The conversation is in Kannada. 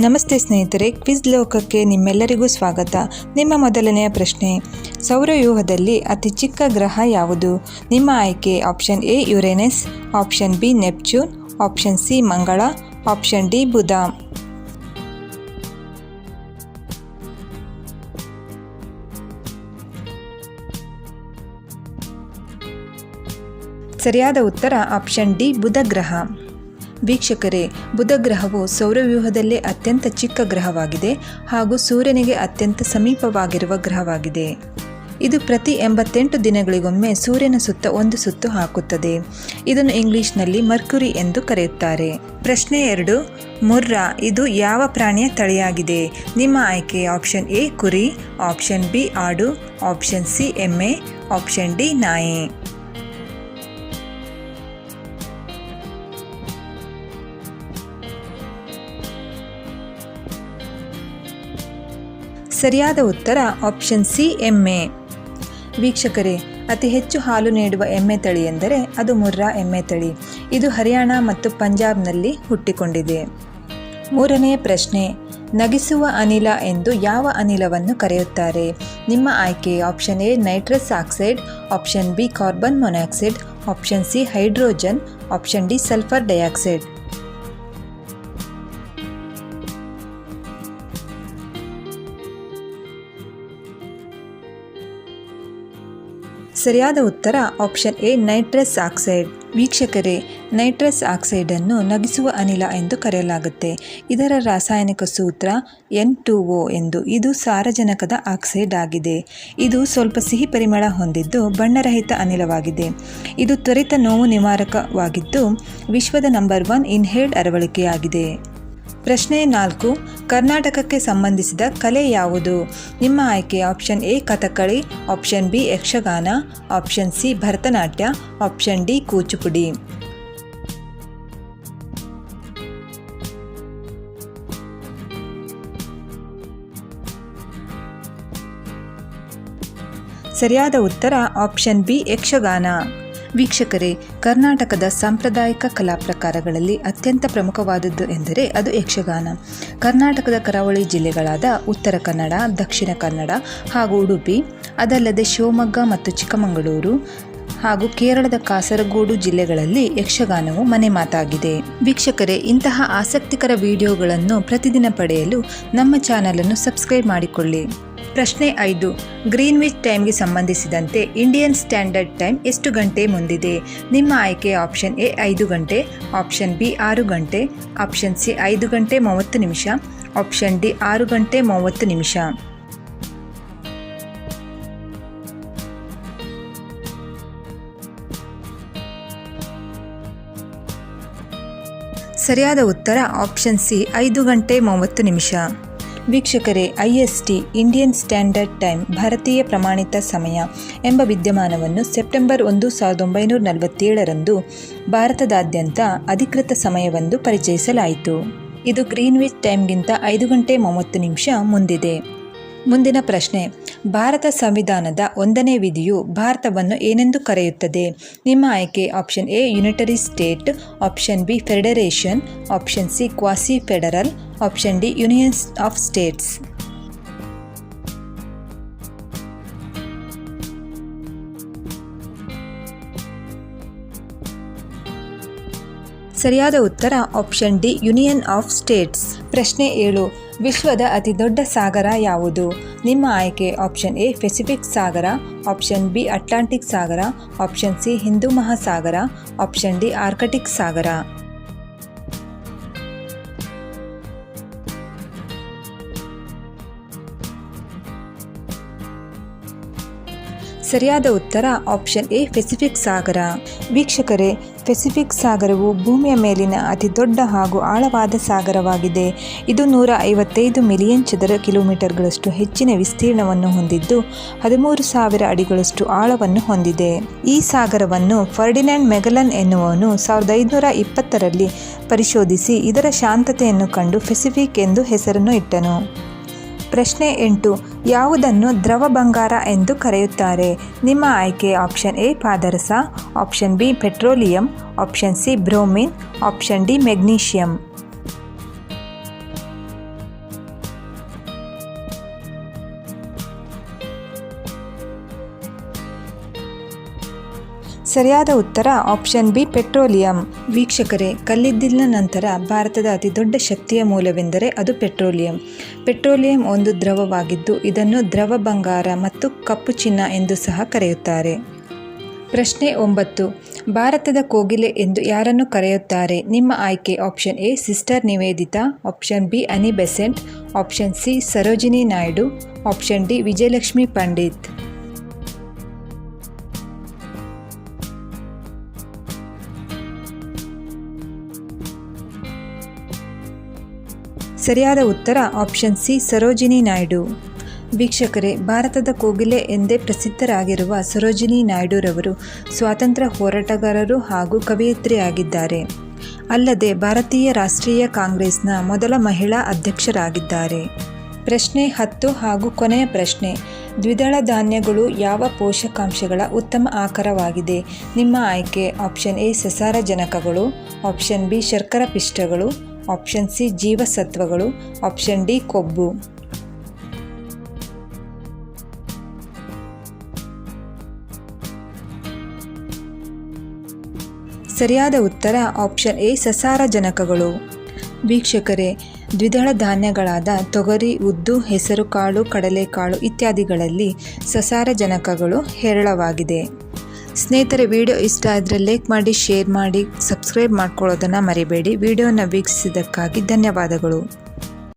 ನಮಸ್ತೆ ಸ್ನೇಹಿತರೆ, ಕ್ವಿಜ್ ಲೋಕಕ್ಕೆ ನಿಮ್ಮೆಲ್ಲರಿಗೂ ಸ್ವಾಗತ. ನಿಮ್ಮ ಮೊದಲನೆಯ ಪ್ರಶ್ನೆ ಸೌರವ್ಯೂಹದಲ್ಲಿ ಅತಿ ಚಿಕ್ಕ ಗ್ರಹ ಯಾವುದು? ನಿಮ್ಮ ಆಯ್ಕೆ option A, Uranus, option B Neptune option C, ಮಂಗಳ, ಆಪ್ಷನ್ ಡಿ, ಬುಧ. ಸರಿಯಾದ ಉತ್ತರ ಆಪ್ಷನ್ ಡಿ, ಬುಧ ಗ್ರಹ. ವೀಕ್ಷಕರೇ ಬುಧ ಗ್ರಹವು ಸೌರವ್ಯೂಹದಲ್ಲೇ ಅತ್ಯಂತ ಚಿಕ್ಕ ಗ್ರಹವಾಗಿದೆ ಹಾಗೂ ಸೂರ್ಯನಿಗೆ ಅತ್ಯಂತ ಸಮೀಪವಾಗಿರುವ ಗ್ರಹವಾಗಿದೆ. ಇದು ಪ್ರತಿ ಎಂಬತ್ತೆಂಟು ದಿನಗಳಿಗೊಮ್ಮೆ ಸೂರ್ಯನ ಸುತ್ತ ಒಂದು ಸುತ್ತು ಹಾಕುತ್ತದೆ. ಇದನ್ನು ಇಂಗ್ಲಿಷ್ನಲ್ಲಿ ಮರ್ಕುರಿ ಎಂದು ಕರೆಯುತ್ತಾರೆ. ಪ್ರಶ್ನೆ ಎರಡು, ಮುರ್ರಾ, ಇದು ಯಾವ ಪ್ರಾಣಿಯ ತಳಿಯಾಗಿದೆ? ನಿಮ್ಮ ಆಯ್ಕೆ ಆಪ್ಷನ್ ಎ ಕುರಿ, ಆಪ್ಷನ್ ಬಿ ಆಡು, ಆಪ್ಷನ್ ಸಿ ಎಮ್ಮೆ, ಆಪ್ಷನ್ ಡಿ ನಾಯಿ. ಸರಿಯಾದ ಉತ್ತರ ಆಪ್ಷನ್ ಸಿ, ಎಮ್ಮೆ. ವೀಕ್ಷಕರೇ, ಅತಿ ಹೆಚ್ಚು ಹಾಲು ನೀಡುವ ಎಮ್ಮೆ ತಳಿ ಎಂದರೆ ಅದು ಮುರ್ರಾ ಎಮ್ಮೆ ತಳಿ. ಇದು ಹರಿಯಾಣ ಮತ್ತು ಪಂಜಾಬ್ನಲ್ಲಿ ಹುಟ್ಟಿಕೊಂಡಿದೆ. ಮೂರನೇ ಪ್ರಶ್ನೆ, ನಗಿಸುವ ಅನಿಲ ಎಂದು ಯಾವ ಅನಿಲವನ್ನು ಕರೆಯುತ್ತಾರೆ? ನಿಮ್ಮ ಆಯ್ಕೆ option A, nitrous oxide, option B, carbon monoxide, option C, hydrogen, option D, sulphur dioxide. ಸರಿಯಾದ ಉತ್ತರ ಆಪ್ಷನ್ ಎ, ನೈಟ್ರಸ್ ಆಕ್ಸೈಡ್. ವೀಕ್ಷಕರೇ, ನೈಟ್ರಸ್ ಆಕ್ಸೈಡನ್ನು ನಗಿಸುವ ಅನಿಲ ಎಂದು ಕರೆಯಲಾಗುತ್ತೆ. ಇದರ ರಾಸಾಯನಿಕ ಸೂತ್ರ ಎನ್ ಟು ಒ ಎಂದು ಇದು ಸಾರಜನಕದ ಆಕ್ಸೈಡ್ ಆಗಿದೆ. ಇದು ಸ್ವಲ್ಪ ಸಿಹಿ ಪರಿಮಳ ಹೊಂದಿದ್ದು ಬಣ್ಣರಹಿತ ಅನಿಲವಾಗಿದೆ. ಇದು ತ್ವರಿತ ನೋವು ನಿವಾರಕವಾಗಿದ್ದು ವಿಶ್ವದ ನಂಬರ್ ಒನ್ ಇನ್ಹೇಲ್ಡ್ ಅರವಳಿಕೆಯಾಗಿದೆ. ಪ್ರಶ್ನೆ ನಾಲ್ಕು, ಕರ್ನಾಟಕಕ್ಕೆ ಸಂಬಂಧಿಸಿದ ಕಲೆ ಯಾವುದು? ನಿಮ್ಮ ಆಯ್ಕೆ option A Kathakali option B, Yakshagana, option C, Bharatanatyam, option D, Kuchipudi. ಸರಿಯಾದ ಉತ್ತರ ಆಪ್ಷನ್ ಬಿ, ಯಕ್ಷಗಾನ. ವೀಕ್ಷಕರೇ, ಕರ್ನಾಟಕದ ಸಾಂಪ್ರದಾಯಿಕ ಕಲಾ ಪ್ರಕಾರಗಳಲ್ಲಿ ಅತ್ಯಂತ ಪ್ರಮುಖವಾದದ್ದು ಎಂದರೆ ಅದು ಯಕ್ಷಗಾನ. ಕರ್ನಾಟಕದ ಕರಾವಳಿ ಜಿಲ್ಲೆಗಳಾದ ಉತ್ತರ ಕನ್ನಡ, ದಕ್ಷಿಣ ಕನ್ನಡ ಹಾಗೂ ಉಡುಪಿ, ಅದಲ್ಲದೆ ಶಿವಮೊಗ್ಗ ಮತ್ತು ಚಿಕ್ಕಮಗಳೂರು ಹಾಗೂ ಕೇರಳದ ಕಾಸರಗೋಡು ಜಿಲ್ಲೆಗಳಲ್ಲಿ ಯಕ್ಷಗಾನವು ಮನೆ ಮಾತಾಗಿದೆ. ವೀಕ್ಷಕರೇ, ಇಂತಹ ಆಸಕ್ತಿಕರ ವಿಡಿಯೋಗಳನ್ನು ಪ್ರತಿದಿನ ಪಡೆಯಲು ನಮ್ಮ ಚಾನಲನ್ನು ಸಬ್ಸ್ಕ್ರೈಬ್ ಮಾಡಿಕೊಳ್ಳಿ. ಪ್ರಶ್ನೆ ಐದು. ಗ್ರೀನ್ವಿಚ್ ಟೈಮ್ಗೆ ಸಂಬಂಧಿಸಿದಂತೆ ಇಂಡಿಯನ್ ಸ್ಟ್ಯಾಂಡರ್ಡ್ ಟೈಮ್ ಎಷ್ಟು ಗಂಟೆ ಮುಂದಿದೆ? ನಿಮ್ಮ ಆಯ್ಕೆ ಆಪ್ಷನ್ ಎ, ಐದು ಗಂಟೆ, ಆಪ್ಷನ್ ಬಿ, ಆರು ಗಂಟೆ, ಆಪ್ಷನ್ ಸಿ, ಐದು ಗಂಟೆ ಮೂವತ್ತು ನಿಮಿಷ, ಆಪ್ಷನ್ ಡಿ, ಆರು ಗಂಟೆ ಮೂವತ್ತು ನಿಮಿಷ. ಸರಿಯಾದ ಉತ್ತರ ಆಪ್ಷನ್ ಸಿ, ಐದು ಗಂಟೆ ಮೂವತ್ತು ನಿಮಿಷ. ವೀಕ್ಷಕರೇ, I S T, Indian Standard Time, ಭಾರತೀಯ ಪ್ರಮಾಣಿತ ಸಮಯ ಎಂಬ ವಿದ್ಯಮಾನವನ್ನು ಸೆಪ್ಟೆಂಬರ್ ಒಂದು, ಸಾವಿರದ ಒಂಬೈನೂರ ನಲವತ್ತೇಳರಂದು ಭಾರತದಾದ್ಯಂತ ಅಧಿಕೃತ ಸಮಯವೆಂದು ಪರಿಚಯಿಸಲಾಯಿತು. ಇದು ಗ್ರೀನ್ವಿಚ್ ಟೈಮ್ಗಿಂತ ಐದು ಗಂಟೆ ಮೂವತ್ತು ನಿಮಿಷ ಮುಂದಿದೆ. ಮುಂದಿನ ಪ್ರಶ್ನೆ. ಭಾರತ ಸಂವಿಧಾನದ ಒಂದನೇ ವಿಧಿಯು ಭಾರತವನ್ನು ಏನೆಂದು ಕರೆಯುತ್ತದೆ? ನಿಮ್ಮ ಆಯ್ಕೆ option A unitary state, option B, federation, option C, quasi federal, option D, unions of states. ಸರಿಯಾದ ಉತ್ತರ option D, union of states. ಪ್ರಶ್ನೆ ಏಳು, ವಿಶ್ವದ ಅತಿ ದೊಡ್ಡ ಸಾಗರ ಯಾವುದು? ನಿಮ್ಮ ಆಯ್ಕೆ ಆಪ್ಷನ್ ಎ, ಪೆಸಿಫಿಕ್ ಸಾಗರ, ಆಪ್ಷನ್ ಬಿ, ಅಟ್ಲಾಂಟಿಕ್ ಸಾಗರ, ಆಪ್ಷನ್ ಸಿ, ಹಿಂದೂ ಮಹಾಸಾಗರ, ಆಪ್ಷನ್ ಡಿ, ಆರ್ಕಟಿಕ್ ಸಾಗರ. ಸರಿಯಾದ ಉತ್ತರ ಆಪ್ಷನ್ ಎ, ಪೆಸಿಫಿಕ್ ಸಾಗರ. ವೀಕ್ಷಕರೇ ಪೆಸಿಫಿಕ್ ಸಾಗರವು ಭೂಮಿಯ ಮೇಲಿನ ಅತಿ ದೊಡ್ಡ ಹಾಗೂ ಆಳವಾದ ಸಾಗರವಾಗಿದೆ. ಇದು ನೂರ ಐವತ್ತೈದು ಮಿಲಿಯನ್ ಚದರ ಕಿಲೋಮೀಟರ್ಗಳಷ್ಟು ಹೆಚ್ಚಿನ ವಿಸ್ತೀರ್ಣವನ್ನು ಹೊಂದಿದ್ದು, ಹದಿಮೂರು ಸಾವಿರ ಅಡಿಗಳಷ್ಟು ಆಳವನ್ನು ಹೊಂದಿದೆ. ಈ ಸಾಗರವನ್ನು ಫರ್ಡಿನ್ಯಾಂಡ್ ಮೆಗಲನ್ ಎನ್ನುವವನು ಸಾವಿರದ ಐದುನೂರ ಇಪ್ಪತ್ತರಲ್ಲಿ ಪರಿಶೋಧಿಸಿ, ಇದರ ಶಾಂತತೆಯನ್ನು ಕಂಡು ಪೆಸಿಫಿಕ್ ಎಂದು ಹೆಸರನ್ನು ಇಟ್ಟನು. ಪ್ರಶ್ನೆ ಎಂಟು. ಯಾವುದನ್ನು ದ್ರವ ಬಂಗಾರ ಎಂದು ಕರೆಯುತ್ತಾರೆ? ನಿಮ್ಮ ಆಯ್ಕೆ option A, ಪಾದರಸ, option B, petroleum, option C, bromine, option D, magnesium. ಸರಿಯಾದ ಉತ್ತರ ಆಪ್ಷನ್ ಬಿ, ಪೆಟ್ರೋಲಿಯಂ. ವೀಕ್ಷಕರೇ, ಕಲ್ಲಿದ್ದಲಿನ ನಂತರ ಭಾರತದ ಅತಿದೊಡ್ಡ ಶಕ್ತಿಯ ಮೂಲವೆಂದರೆ ಅದು ಪೆಟ್ರೋಲಿಯಂ. ಪೆಟ್ರೋಲಿಯಂ ಒಂದು ದ್ರವವಾಗಿದ್ದು ಇದನ್ನು ದ್ರವ ಬಂಗಾರ ಮತ್ತು ಕಪ್ಪು ಚಿನ್ನ ಎಂದು ಸಹ ಕರೆಯುತ್ತಾರೆ. ಪ್ರಶ್ನೆ ಒಂಬತ್ತು. ಭಾರತದ ಕೋಗಿಲೆ ಎಂದು ಯಾರನ್ನು ಕರೆಯುತ್ತಾರೆ? ನಿಮ್ಮ ಆಯ್ಕೆ option A, sister Nivedita, option B Annie Besant option C, Sarojini Naidu, option D, Vijayalakshmi Pandit. ಸರಿಯಾದ ಉತ್ತರ ಆಪ್ಷನ್ ಸಿ ಸರೋಜಿನಿ ನಾಯ್ಡು. ವೀಕ್ಷಕರೇ, ಭಾರತದ ಕೋಗಿಲೆ ಎಂದೇ ಪ್ರಸಿದ್ಧರಾಗಿರುವ ಸರೋಜಿನಿ ನಾಯ್ಡುರವರು ಸ್ವಾತಂತ್ರ್ಯ ಹೋರಾಟಗಾರರು ಹಾಗೂ ಕವಯಿತ್ರಿಯಾಗಿದ್ದಾರೆ. ಅಲ್ಲದೆ ಭಾರತೀಯ ರಾಷ್ಟ್ರೀಯ ಕಾಂಗ್ರೆಸ್ನ ಮೊದಲ ಮಹಿಳಾ ಅಧ್ಯಕ್ಷರಾಗಿದ್ದಾರೆ. ಪ್ರಶ್ನೆ ಹತ್ತು ಹಾಗೂ ಕೊನೆಯ ಪ್ರಶ್ನೆ, ದ್ವಿದಳ ಧಾನ್ಯಗಳು ಯಾವ ಪೋಷಕಾಂಶಗಳ ಉತ್ತಮ ಆಕಾರವಾಗಿದೆ? ನಿಮ್ಮ ಆಯ್ಕೆ, ಆಪ್ಷನ್ ಎ, ಸಸಾರಜನಕಗಳು, ಆಪ್ಷನ್ ಬಿ, ಶರ್ಕರ ಪಿಷ್ಟಗಳು ಆಪ್ಷನ್ ಸಿ ಜೀವಸತ್ವಗಳು ಆಪ್ಷನ್ ಡಿ ಕೊಬ್ಬು ಸರಿಯಾದ ಉತ್ತರ ಆಪ್ಷನ್ ಎ ಸಸಾರಜನಕಗಳು. ವೀಕ್ಷಕರೇ, ದ್ವಿದಳ ಧಾನ್ಯಗಳಾದ ತೊಗರಿ, ಉದ್ದು, ಹೆಸರುಕಾಳು, ಕಡಲೆಕಾಳು ಇತ್ಯಾದಿಗಳಲ್ಲಿ ಸಸಾರಜನಕಗಳು ಹೇರಳವಾಗಿದೆ. ಸ್ನೇಹಿತರೆ ವಿಡಿಯೋ ಇಷ್ಟ ಆದರೆ ಲೈಕ್ ಮಾಡಿ ಶೇರ್ ಮಾಡಿ ಸಬ್ಸ್ಕ್ರೈಬ್ ಮಾಡ್ಕೊಳ್ಳೋದನ್ನು ಮರಿಬೇಡಿ. ವಿಡಿಯೋನ ವೀಕ್ಷಿಸಿದ್ದಕ್ಕಾಗಿ ಧನ್ಯವಾದಗಳು.